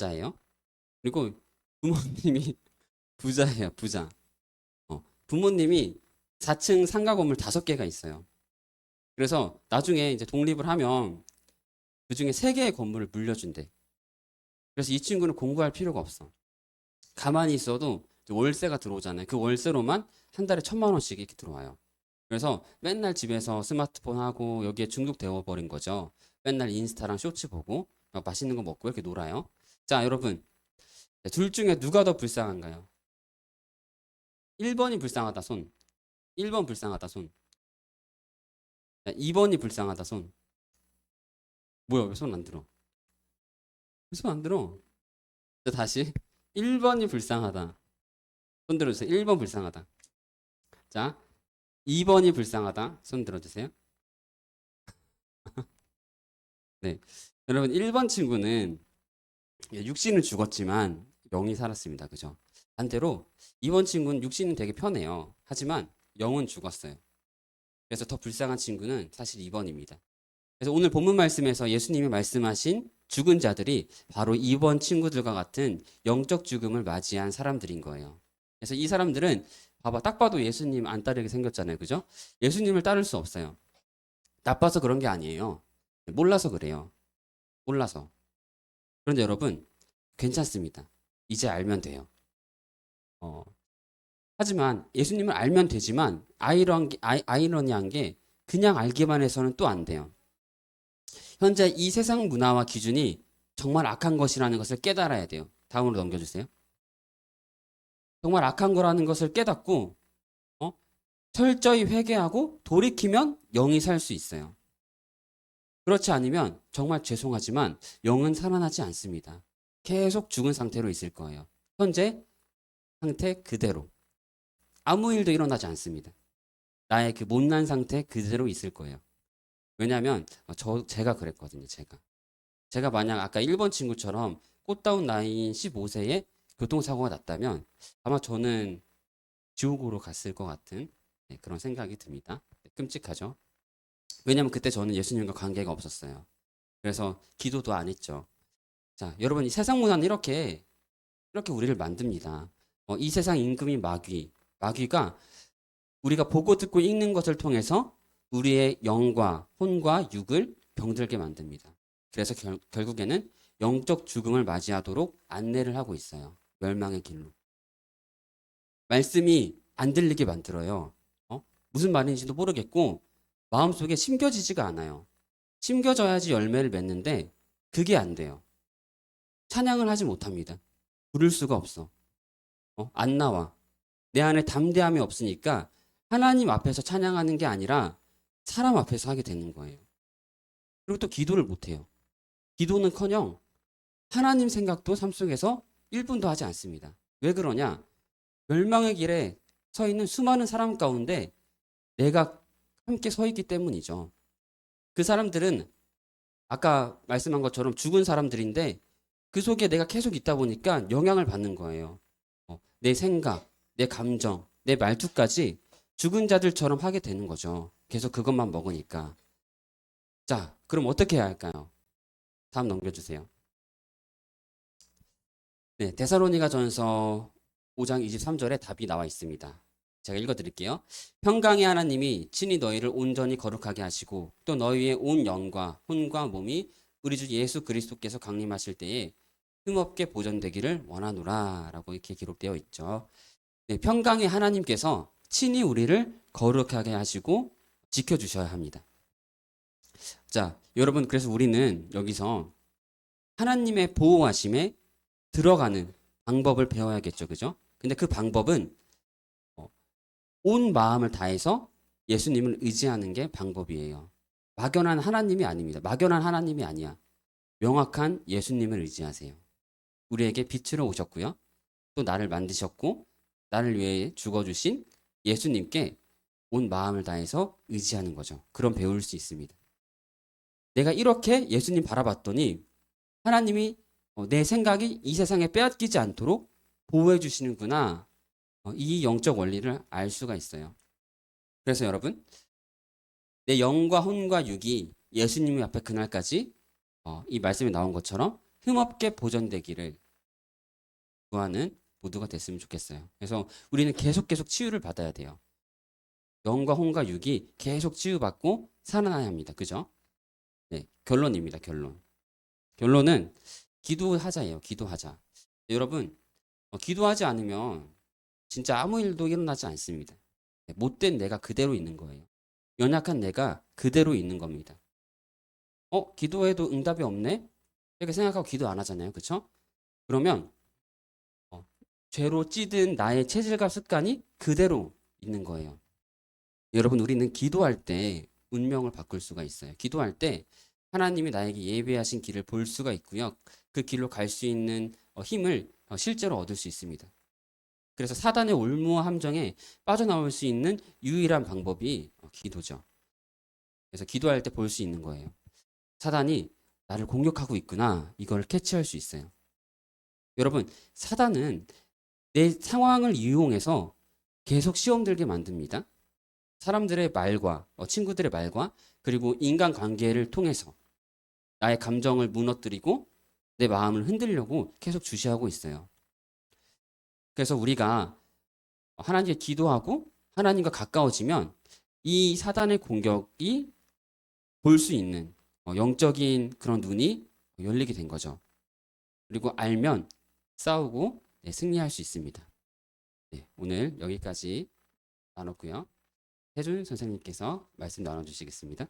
부자예요. 그리고 부모님이 부자예요, 부자. 어, 부모님이 4층 상가 건물 5개가 있어요. 그래서 나중에 이제 독립을 하면 그 중에 3개의 건물을 물려준대. 그래서 이 친구는 공부할 필요가 없어. 가만히 있어도 월세가 들어오잖아요. 그 월세로만 한 달에 천만 원씩 이렇게 들어와요. 그래서 맨날 집에서 스마트폰 하고 여기에 중독되어 버린 거죠. 맨날 인스타랑 쇼츠 보고 막 맛있는 거 먹고 이렇게 놀아요. 자, 여러분. 둘 중에 누가 더 불쌍한가요? 1번이 불쌍하다 손. 1번 불쌍하다 손. 2번이 불쌍하다 손. 뭐야, 왜 손 안 들어? 왜 손 안 들어? 자, 다시. 1번이 불쌍하다. 손 들어주세요. 1번 불쌍하다. 자, 2번이 불쌍하다. 손 들어주세요. 네. 여러분, 1번 친구는 육신은 죽었지만 영이 살았습니다. 그죠? 반대로 2번 친구는 육신은 되게 편해요. 하지만 영은 죽었어요. 그래서 더 불쌍한 친구는 사실 2번입니다. 그래서 오늘 본문 말씀에서 예수님이 말씀하신 죽은 자들이 바로 2번 친구들과 같은 영적 죽음을 맞이한 사람들인 거예요. 그래서 이 사람들은 봐봐 딱 봐도 예수님 안 따르게 생겼잖아요. 그죠? 예수님을 따를 수 없어요. 나빠서 그런 게 아니에요. 몰라서 그래요. 몰라서. 그런데 여러분 괜찮습니다. 이제 알면 돼요. 어, 하지만 예수님을 알면 되지만 아이러한 게, 아이, 아이 러니한 게 그냥 알기만 해서는 또 안 돼요. 현재 이 세상 문화와 기준이 정말 악한 것이라는 것을 깨달아야 돼요. 다음으로 넘겨주세요. 정말 악한 거라는 것을 깨닫고 어? 철저히 회개하고 돌이키면 영이 살 수 있어요. 그렇지 않으면 정말 죄송하지만 영은 살아나지 않습니다. 계속 죽은 상태로 있을 거예요. 현재 상태 그대로. 아무 일도 일어나지 않습니다. 나의 그 못난 상태 그대로 있을 거예요. 왜냐하면 저 제가 그랬거든요. 제가 제가 만약 아까 1번 친구처럼 꽃다운 나이인 15세에 교통사고가 났다면 아마 저는 지옥으로 갔을 것 같은 네, 그런 생각이 듭니다. 네, 끔찍하죠. 왜냐하면 그때 저는 예수님과 관계가 없었어요. 그래서 기도도 안 했죠. 자, 여러분 이 세상 문화는 이렇게 이렇게 우리를 만듭니다. 어, 이 세상 임금이 마귀, 마귀가 우리가 보고 듣고 읽는 것을 통해서 우리의 영과 혼과 육을 병들게 만듭니다. 그래서 결, 결국에는 영적 죽음을 맞이하도록 안내를 하고 있어요. 멸망의 길로. 말씀이 안 들리게 만들어요. 어? 무슨 말인지도 모르겠고 마음속에 심겨지지가 않아요. 심겨져야지 열매를 맺는데 그게 안 돼요. 찬양을 하지 못합니다. 부를 수가 없어. 어? 안 나와. 내 안에 담대함이 없으니까 하나님 앞에서 찬양하는 게 아니라 사람 앞에서 하게 되는 거예요. 그리고 또 기도를 못해요. 기도는 커녕 하나님 생각도 삶 속에서 1분도 하지 않습니다. 왜 그러냐? 멸망의 길에 서 있는 수많은 사람 가운데 내가 함께 서 있기 때문이죠. 그 사람들은 아까 말씀한 것처럼 죽은 사람들인데 그 속에 내가 계속 있다 보니까 영향을 받는 거예요. 어, 내 생각, 내 감정, 내 말투까지 죽은 자들처럼 하게 되는 거죠. 계속 그것만 먹으니까. 자, 그럼 어떻게 해야 할까요? 다음 넘겨주세요. 네, 데살로니가 전서 5장 23절에 답이 나와 있습니다. 제가 읽어드릴게요. 평강의 하나님이 친히 너희를 온전히 거룩하게 하시고 또 너희의 온 영과 혼과 몸이 우리 주 예수 그리스도께서 강림하실 때에 흠없게 보존되기를 원하노라라고 이렇게 기록되어 있죠. 네, 평강의 하나님께서 친히 우리를 거룩하게 하시고 지켜 주셔야 합니다. 자, 여러분, 그래서 우리는 여기서 하나님의 보호하심에 들어가는 방법을 배워야겠죠. 그죠? 근데 그 방법은 어, 온 마음을 다해서 예수님을 의지하는 게 방법이에요. 막연한 하나님이 아닙니다. 막연한 하나님이 아니야. 명확한 예수님을 의지하세요. 우리에게 빛으로 오셨고요. 또 나를 만드셨고, 나를 위해 죽어주신 예수님께 온 마음을 다해서 의지하는 거죠. 그럼 배울 수 있습니다. 내가 이렇게 예수님 바라봤더니 하나님이 어, 내 생각이 이 세상에 빼앗기지 않도록 보호해 주시는구나. 어, 이 영적 원리를 알 수가 있어요. 그래서 여러분, 내 영과 혼과 육이 예수님 앞에 그날까지 어, 이 말씀에 나온 것처럼 흠없게 보존되기를 구하는 모두가 됐으면 좋겠어요. 그래서 우리는 계속 계속 치유를 받아야 돼요. 영과 혼과 육이 계속 치유받고 살아나야 합니다. 그죠? 네, 결론입니다. 결론. 결론은 기도하자예요. 기도하자. 여러분, 어, 기도하지 않으면 진짜 아무 일도 일어나지 않습니다. 네, 못된 내가 그대로 있는 거예요. 연약한 내가 그대로 있는 겁니다. 어, 기도해도 응답이 없네? 이렇게 생각하고 기도 안 하잖아요. 그쵸? 그러면 어, 죄로 찌든 나의 체질과 습관이 그대로 있는 거예요. 여러분, 우리는 기도할 때 운명을 바꿀 수가 있어요. 기도할 때 하나님이 나에게 예배하신 길을 볼 수가 있고요. 그 길로 갈 수 있는 어, 힘을 어, 실제로 얻을 수 있습니다. 그래서 사단의 올무와 함정에 빠져나올 수 있는 유일한 방법이 어, 기도죠. 그래서 기도할 때 볼 수 있는 거예요. 사단이 나를 공격하고 있구나. 이걸 캐치할 수 있어요. 여러분, 사단은 내 상황을 이용해서 계속 시험 들게 만듭니다. 사람들의 말과 어, 친구들의 말과 그리고 인간 관계를 통해서 나의 감정을 무너뜨리고 내 마음을 흔들려고 계속 주시하고 있어요. 그래서 우리가 하나님께 기도하고 하나님과 가까워지면 이 사단의 공격이 볼 수 있는 어, 영적인 그런 눈이 열리게 된 거죠. 그리고 알면 싸우고 네, 승리할 수 있습니다. 네, 오늘 여기까지 나눴고요. 해준 선생님께서 말씀 나눠주시겠습니다.